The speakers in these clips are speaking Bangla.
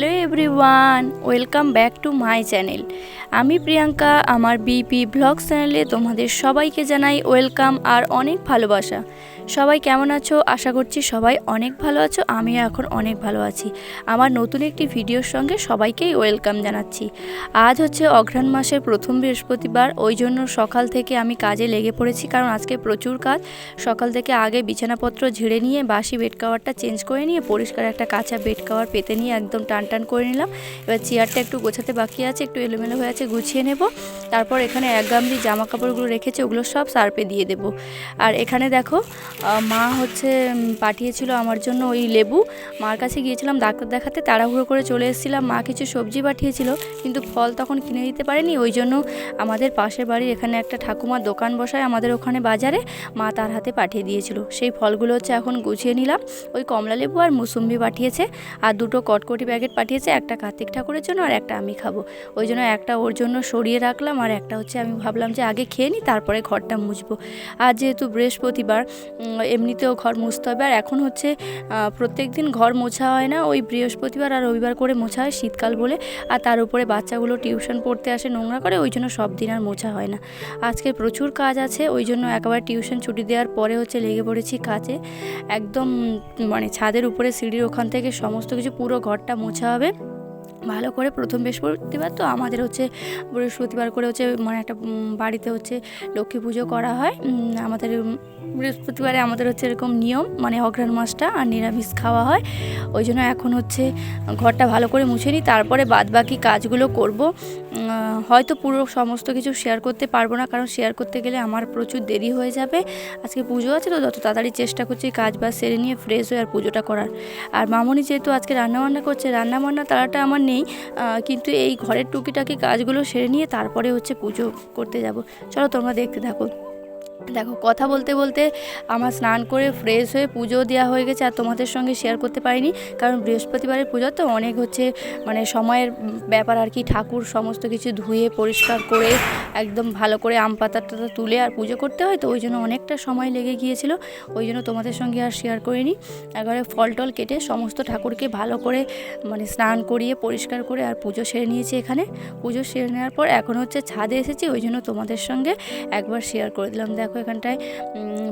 Hello everyone welcome back to my channel আমি প্রিয়াঙ্কা, আমার বিপি ব্লগ চ্যানেলে তোমাদের সবাইকে জানাই ওয়েলকাম আর অনেক ভালোবাসা। সবাই কেমন আছো? আশা করছি সবাই অনেক ভালো আছো, আমিও এখন অনেক ভালো আছি। আমার নতুন একটি ভিডিওর সঙ্গে সবাইকেই ওয়েলকাম জানাচ্ছি। আজ হচ্ছে অঘ্রাণ মাসের প্রথম বৃহস্পতিবার, ওই জন্য সকাল থেকে আমি কাজে লেগে পড়েছি কারণ আজকে প্রচুর কাজ। সকাল থেকে আগে বিছানাপত্র ঝেড়ে নিয়ে, বাসি বেড কাভারটা চেঞ্জ করে নিয়ে, পরিষ্কার একটা কাঁচা বেড কাভার পেতে নিয়ে একদম টান টান করে নিলাম। এবার চেয়ারটা একটু গোছাতে বাকি আছে, একটু এলোমেলো হয়ে আছে, গুছিয়ে নেব। তারপর এখানে এক গামলি জামা কাপড়গুলো রেখেছে, ওগুলো সব সার্পে দিয়ে দেবো। আর এখানে দেখো মা হচ্ছে পাঠিয়েছিল আমার জন্য ওই লেবু। মার কাছে গিয়েছিলাম ডাক্তার দেখাতে, তাড়াহুড়ো করে চলে এসেছিলাম। মা কিছু সবজি পাঠিয়েছিল, কিন্তু ফল তখন কিনে দিতে পারেনি। ওই জন্য আমাদের পাশের বাড়ির এখানে একটা ঠাকুমার দোকান বসায় আমাদের ওখানে বাজারে মা তার হাতে পাঠিয়ে দিয়েছিল। সেই ফলগুলো হচ্ছে এখন গুছিয়ে নিলাম। ওই কমলা লেবু আর মুসুম্বি পাঠিয়েছে, আর দুটো কটকটি প্যাকেট পাঠিয়েছে, একটা কার্তিক ঠাকুরের জন্য আর একটা আমি খাব। ওই জন্য একটা ওর জন্য সরিয়ে রাখলাম, আর একটা হচ্ছে আমি ভাবলাম যে আগে খেয়ে নিই তারপরে ঘরটা মুছবো। আর যেহেতু বৃহস্পতিবার এমনিতেও ঘর মুছতে হবে। আর এখন হচ্ছে প্রত্যেক দিন ঘর মোছা হয় না। ওই বৃহস্পতিবার আর রবিবার করে মোছা হয় শীতকাল বলে। আর তার উপরে বাচ্চাগুলো টিউশন পড়তে আসে, নোংরা করে। ওই জন্য সব দিন আর মোছা হয় না। আজকে প্রচুর কাজ আছে। ওই জন্য একবার টিউশন ছুটি দেওয়ার পরে হচ্ছে লেগে পড়েছি কাজে। একদম মানে ছাদের উপরে সিঁড়ির ওখান থেকে সমস্ত কিছু পুরো ঘরটা মোছা হবে। ভালো করে প্রথম বৃহস্পতিবার তো আমাদের হচ্ছে বৃহস্পতিবার করে হচ্ছে মানে একটা বাড়িতে হচ্ছে লক্ষ্মী পুজো করা হয়। আমাদের বৃহস্পতিবারে আমাদের হচ্ছে এরকম নিয়ম মানে অঘ্রাণ মাসটা আর নিরামিষ খাওয়া হয়। ওই জন্য এখন হচ্ছে ঘরটা ভালো করে মুছে নিই, তারপরে বাদ বাকি কাজগুলো করব। হয়তো পুরো সমস্ত কিছু শেয়ার করতে পারব না, কারণ শেয়ার করতে গেলে আমার প্রচুর দেরি হয়ে যাবে। আজকে পুজো আছে তো, যত তাড়াতাড়ি চেষ্টা করছি কাজ বাজ সেরে নিয়ে ফ্রেশ হয়ে আর পুজোটা করার। আর মামনি যেহেতু আজকে রান্নাবান্না করছে রান্নাবান্না তারাটা আমার নেই কিন্তু এই ঘরের টুকিটাকি কাজগুলো সেরে নিয়ে তারপরে হচ্ছে পুজো করতে যাব। চলো তোমরা দেখতে থাকো। দেখো, কথা বলতে বলতে আমার স্নান করে ফ্রেশ হয়ে পুজো দেওয়া হয়ে গেছে আর তোমাদের সঙ্গে শেয়ার করতে পারিনি। কারণ বৃহস্পতিবারের পুজো, তো অনেক হচ্ছে মানে সময়ের ব্যাপার আর কি, ঠাকুর সমস্ত কিছু ধুয়ে, পরিষ্কার করে, একদম ভালো করে আম পাতা টাতা তুলে আর পুজো করতে হয়, তো ওই জন্য অনেকটা সময় লেগে গিয়েছিল, ওই জন্য তোমাদের সঙ্গে আর শেয়ার করিনি। একবারে ফল টল কেটে সমস্ত ঠাকুরকে ভালো করে মানে স্নান করিয়ে, পরিষ্কার করে আর পুজো সেরে নিয়েছি এখানে। পুজো সেরে নেওয়ার পর এখন হচ্ছে ছাদে এসেছি, ওই জন্য তোমাদের সঙ্গে একবার শেয়ার করে দিলাম, দেখো। এখানটায়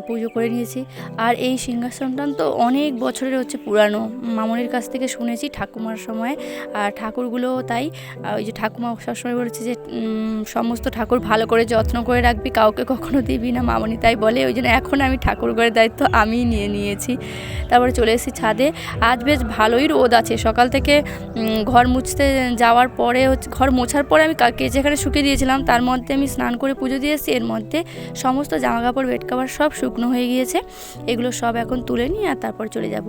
পুজো করে নিয়েছি। আর এই সিংহাসনটা তো অনেক বছরের হচ্ছে পুরানো। মামনির কাছ থেকে শুনেছি ঠাকুমার সময়। আর ঠাকুরগুলো তাই ওই যে ঠাকুমা সবসময় বলেছে যে সমস্ত ঠাকুর ভালো করে যত্ন করে রাখবি, কাউকে কখনো দিবি না। মামনি তাই বলে, ওই জন্য এখন আমি ঠাকুর ঘরের দায়িত্ব আমিই নিয়ে নিয়েছি। তারপরে চলে এসেছি ছাদে। আজ বেশ ভালোই রোদ আছে। সকাল থেকে ঘর মুছতে যাওয়ার পরে হচ্ছে, ঘর মোছার পরে আমি কা- কেচে এখানে শুকিয়ে দিয়েছিলাম। তার মধ্যে আমি স্নান করে পুজো দিয়ে এসেছি। এর মধ্যে সমস্ত জামা কাপড় বেড কাভার সব শুকনো হয়ে গিয়েছে। এগুলো সব এখন তুলে নিয়ে আর তারপর চলে যাব।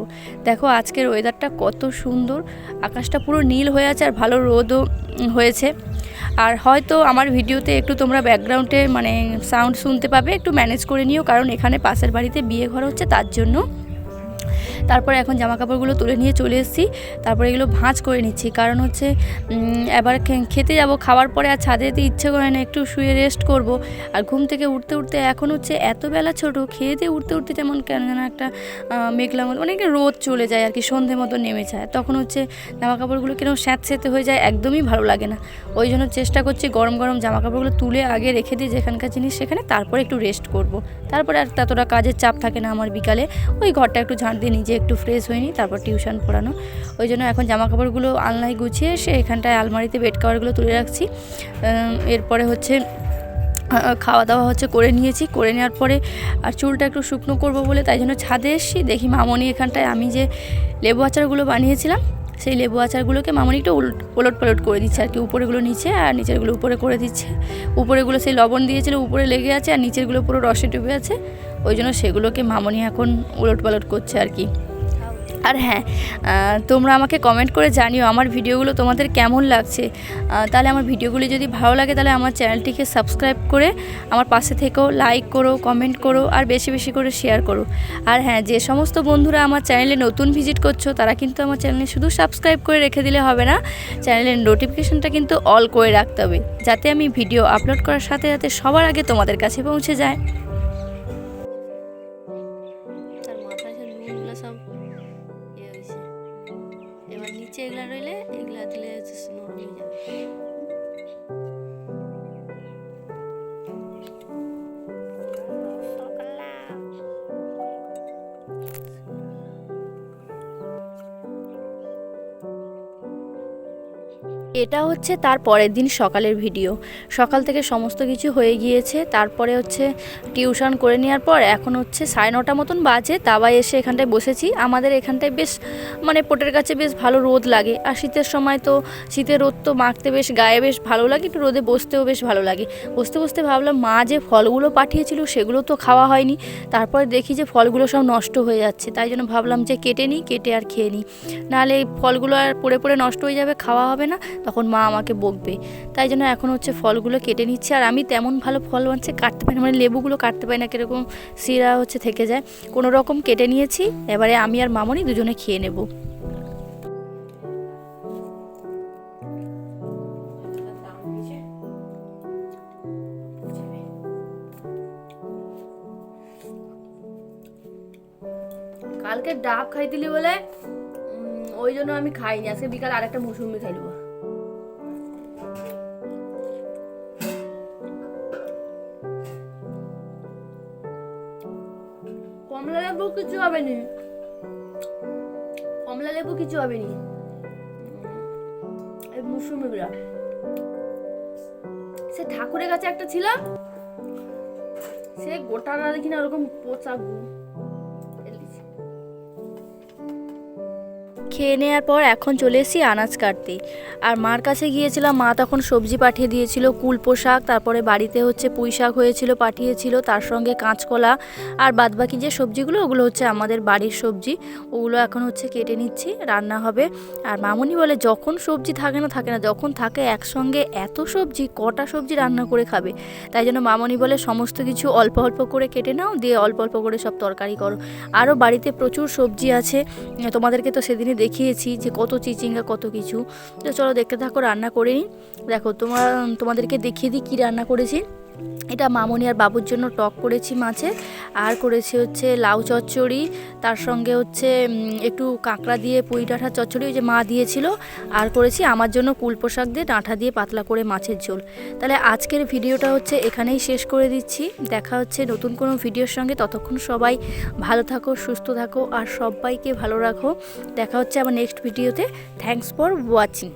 দেখো আজকের ওয়েদারটা কত সুন্দর। আকাশটা পুরো নীল হয়ে আছে আর ভালো রোদও হয়েছে। আর হয়তো আমার ভিডিওতে একটু তোমরা ব্যাকগ্রাউন্ডে মানে সাউন্ড শুনতে পাবে, একটু ম্যানেজ করে নিও। কারণ এখানে পাশের বাড়িতে বিয়ে ঘর হচ্ছে, তার জন্য তারপরে এখন জামা কাপড়গুলো তুলে নিয়ে চলে এসেছি। তারপরে এগুলো ভাঁজ করে নিচ্ছি। কারণ হচ্ছে এবার খেতে যাব, খাওয়ার পরে আর ছাদে যেতে ইচ্ছে করে না, একটু শুয়ে রেস্ট করব। আর ঘুম থেকে উঠতে উঠতে এখন হচ্ছে এত বেলা ছোট, খেয়ে দিয়ে উঠতে উঠতে যেমন কেন যেন একটা মেঘলা মতো অনেক রোদ চলে যায় আর কি, সন্ধে মতো নেমে যায়। তখন হচ্ছে জামা কাপড়গুলো কীরকম স্যাঁতস্যাঁতে হয়ে যায় একদমই ভালো লাগে না। ওই জন্য চেষ্টা করছি গরম গরম জামা কাপড়গুলো তুলে আগে রেখে দিই যেখানকার জিনিস সেখানে তারপরে একটু রেস্ট করব। তারপরে আর ততটা কাজের চাপ থাকে না আমার বিকালে। ওই ঘরটা একটু ঝাঁট দিয়ে নিজে একটু ফ্রেশ হয়নি, তারপর টিউশন পড়ানো। ওই জন্য এখন জামা কাপড়গুলো আলনায় গুছিয়ে এসে এখানটায় আলমারিতে বেড কাভারগুলো তুলে রাখছি। এরপরে হচ্ছে খাওয়া দাওয়া হচ্ছে করে নিয়েছি। করে নেওয়ার পরে আর চুলটা একটু শুকনো করব বলে তাই জন্য ছাদে এসেছি। দেখি মামনি এখানটায় আমি যে লেবু আচারগুলো বানিয়েছিলাম, সেই লেবু আচারগুলোকে মামনি একটু ওলট পালট করে দিচ্ছে আর কি। উপরেগুলো নিচে আর নিচেরগুলো উপরে করে দিচ্ছে। উপরেগুলো সেই লবণ দিয়েছিল, উপরে লেগে আছে আর নিচেরগুলো পুরো রসে ডুবে আছে। ওই জন্য সেগুলোকে মামনি এখন উলট পালট করছে আর কি। আর হ্যাঁ তোমরা আমাকে কমেন্ট করে জানিও আমার ভিডিওগুলো তোমাদের কেমন লাগছে। তাহলে আমার ভিডিওগুলি যদি ভালো লাগে তাহলে আমার চ্যানেলটিকে সাবস্ক্রাইব করে আমার পাশে থেকেও লাইক করো কমেন্ট করো আর বেশি বেশি করে শেয়ার করো। আর হ্যাঁ যে সমস্ত বন্ধুরা আমার চ্যানেলে নতুন ভিজিট করছ তারা কিন্তু আমার চ্যানেলে শুধু সাবস্ক্রাইব করে রেখে দিলে হবে না চ্যানেলের নোটিফিকেশনটা কিন্তু অল করে রাখতে হবে, যাতে আমি ভিডিও আপলোড করার সাথে সাথে সবার আগে তোমাদের কাছে পৌঁছে যায়। নিচে এগুলা রইলে এগুলা দিলে নরম হয়ে যাবে। এটা হচ্ছে তার পরের দিন সকালের ভিডিও। সকাল থেকে সমস্ত কিছু হয়ে গিয়েছে, তারপরে হচ্ছে টিউশন করে নেওয়ার পর এখন হচ্ছে সাড়ে নটা মতন বাজে দাবায় এসে এখানটায় বসেছি। আমাদের এখানটায় বেশ মানে পোটের কাছে বেশ ভালো রোদ লাগে। আর শীতের সময় তো, শীতের রোদ তো মাখতে বেশ গায়ে বেশ ভালো লাগে, একটু রোদে বসতেও বেশ ভালো লাগে। বসতে বসতে ভাবলাম, মা যে ফলগুলো পাঠিয়েছিল সেগুলো তো খাওয়া হয়নি। তারপরে দেখি যে ফলগুলো সব নষ্ট হয়ে যাচ্ছে, তাই জন্য ভাবলাম যে কেটে নিই, কেটে আর খেয়ে নিই। নাহলে এই ফলগুলো আর পড়ে পড়ে নষ্ট হয়ে যাবে, খাওয়া হবে না। তখন মা আমাকে বকবে। তাই জন্য এখন হচ্ছে ফলগুলো কেটে নিচ্ছে। আর আমি তেমন ভালো ফল হচ্ছে কাটতে পারি না মানে লেবুগুলো কাটতে পারি না, কীরকম শিরা হচ্ছে থেকে যায়। কোনো রকম কেটে নিয়েছি, এবারে আমি আর মামনি দুজনে খেয়ে নেব। কালকে ডাব খাই দিলি বলে ওই জন্য আমি খাইনি। আজকে বিকাল আরেকটা মৌসুমি খাইলব কমলা লেবু কিছু হবে নি। কমলা লেবু কিছু হবে নি। মৌসুমিগুলা সে ঠাকুরের কাছে একটা ছিল সে গোটা না দেখি না ওরকম পোচা গু। খেয়ে নেওয়ার পর এখন চলে এসেছি আনাজ কাটতে। আর মার কাছে গিয়েছিলাম, মা তখন সবজি পাঠিয়ে দিয়েছিল, কুলপো শাক, তারপরে বাড়িতে হচ্ছে পুঁই শাক হয়েছিল, পাঠিয়েছিল, তার সঙ্গে কাঁচকলা আর বাদবাকি যে সবজিগুলো, ওগুলো হচ্ছে আমাদের বাড়ির সবজি, ওগুলো এখন হচ্ছে কেটে নিচ্ছি, রান্না হবে। আর মামুনি বলে, যখন সবজি থাকে না থাকে না, যখন থাকে একসঙ্গে এত সবজি, কটা সবজি রান্না করে খাবে? তাই জন্য মামনি বলে, সমস্ত কিছু অল্প অল্প করে কেটে নাও, দিয়ে অল্প অল্প করে সব তরকারি করো। আরও বাড়িতে প্রচুর সবজি আছে, তোমাদেরকে তো সেদিনে দেখিয়েছি যে কত চিচিঙ্গা, কত কিছু। তো চলো দেখতে থাকো, রান্না করে নিই। দেখো, তোমার, তোমাদেরকে দেখিয়ে দিই কী রান্না করেছি। এটা মামনি আর বাবুর জন্য টক করেছি মাছে। আর করেছি হচ্ছে লাউ চচ্চড়ি, তার সঙ্গে হচ্ছে একটু কাঁকড়া দিয়ে পুঁই ডাঁটা চচ্চড়ি ওই যে মা দিয়েছিল। আর করেছি আমার জন্য কুলপো শাক দিয়ে ডাঁটা দিয়ে পাতলা করে মাছের ঝোল। তাহলে আজকের ভিডিওটা হচ্ছে এখানেই শেষ করে দিচ্ছি। দেখা হচ্ছে নতুন কোনো ভিডিওর সঙ্গে। ততক্ষণ সবাই ভালো থাকো, সুস্থ থাকো আর সবাইকে ভালো রাখো। দেখা হচ্ছে আমার নেক্সট ভিডিওতে থ্যাংকস ফর ওয়াচিং